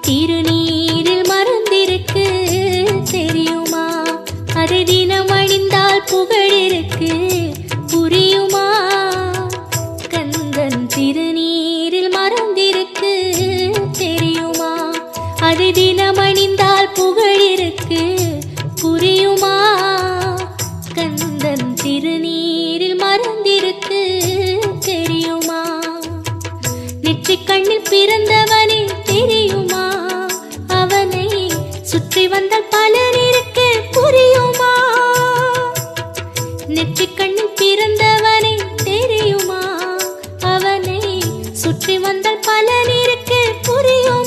திருநீரில் மறந்திருக்கு தெரியுமா? அது தினம் அணிந்தால் புகழிருக்கு புரியுமா? கந்தன் திருநீரில் மறந்திருக்கு தெரியுமா? அது தினம் அணிந்தால் புகழிருக்கு புரியுமா? கந்தன் மறந்து வெற்றி கண்ணில் பிறந்தவனே தெரியுமா? அவனை சுற்றி வந்த பலர் இருக்க புரியுமா? நெற்றி கண்ணில் பிறந்தவனே தெரியுமா? அவனை சுற்றி வந்த பலர் இருக்க புரியுமா?